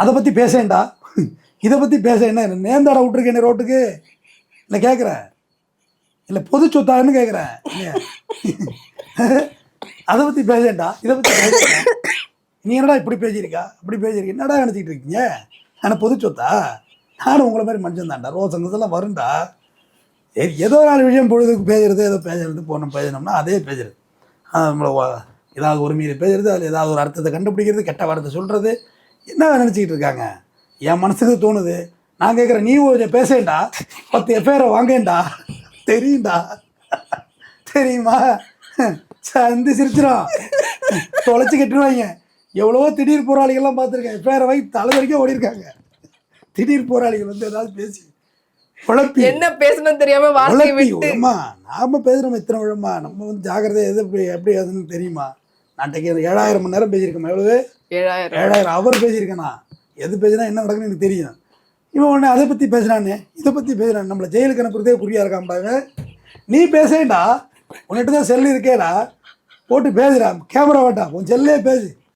அதை பற்றி பேசேன்டா. இதை பற்றி பேச என்ன நேர்ந்தாடா விட்டுருக்கேன் ரோட்டுக்கு? இல்லை கேட்குறேன் இல்லை பொது சொத்தான்னு கேட்குறேன் அதை பற்றி பேசேன்டா. இதை பற்றி பேசேன்டா. நீ என்னடா இப்படி பேசியிருக்கா? அப்படி பேசியிருக்க. என்னடா நினச்சிக்கிட்டு இருக்கீங்க? ஆனால் பொது சொத்தா? நானும் உங்களை மாதிரி மனுஷன் தான்டா ரோசங்கத்தெல்லாம் வரும்டா. ஏதோ நாலு விஷயம் பொழுதுக்கு பேசுறது ஏதோ பேசுறது போனோம் பேசினோம்னா அதே பேசுறது. நம்மளை ஏதாவது ஒரு மீறி பேசுறது அதில் ஏதாவது ஒரு அர்த்தத்தை கண்டுபிடிக்கிறது கெட்ட வார்த்தை சொல்கிறது என்ன நினச்சிக்கிட்டு இருக்காங்க? என் மனசுக்கு தோணுது. நான் கேட்குறேன் நீ கொஞ்சம் பேசேன்டா. பத்து எஃப்ஐஆரை வாங்கேன்டா. தெரியும்டா. தெரியுமா? சந்து சிரிச்சிடும் தொலைச்சி கட்டுருவாங்க. எவ்வளவோ திடீர் போராளிகள்லாம் பார்த்துருக்கேன். எஃப்ஐஆரை வாங்கி தலை வரைக்கும் ஓடி இருக்காங்க திடீர் போராளிகள் வந்து ஏதாவது பேசி குழப்பி. என்ன பேசணும் தெரியாம குழப்பி நாம பேசுகிறோம் இத்தனை விழமா நம்ம வந்து ஜாக்கிரதையா எது எப்படி எப்படி அதுன்னு தெரியுமா? நாட்டைக்கு ஏழாயிரம் மணி நேரம் பேசியிருக்கோம் எவ்வளவு? ஏழாயிரம். ஏழாயிரம். அவர் பேசியிருக்கேனா? எது பேசினா என்ன நடக்குன்னு எனக்கு தெரியும். இவன் உடனே அதை பற்றி பேசுகிறானே இதை பற்றி பேசுகிறான் நம்மளை ஜெயிலுக்கு அனுப்புறதே குறியா இருக்கான்டாங்க நீ பேசேண்டா உன்கிட்ட தான் செல்லு இருக்கேடா. போட்டு பேசுடா. கேமரா வேண்டாம் உன் செல்லே பேசு.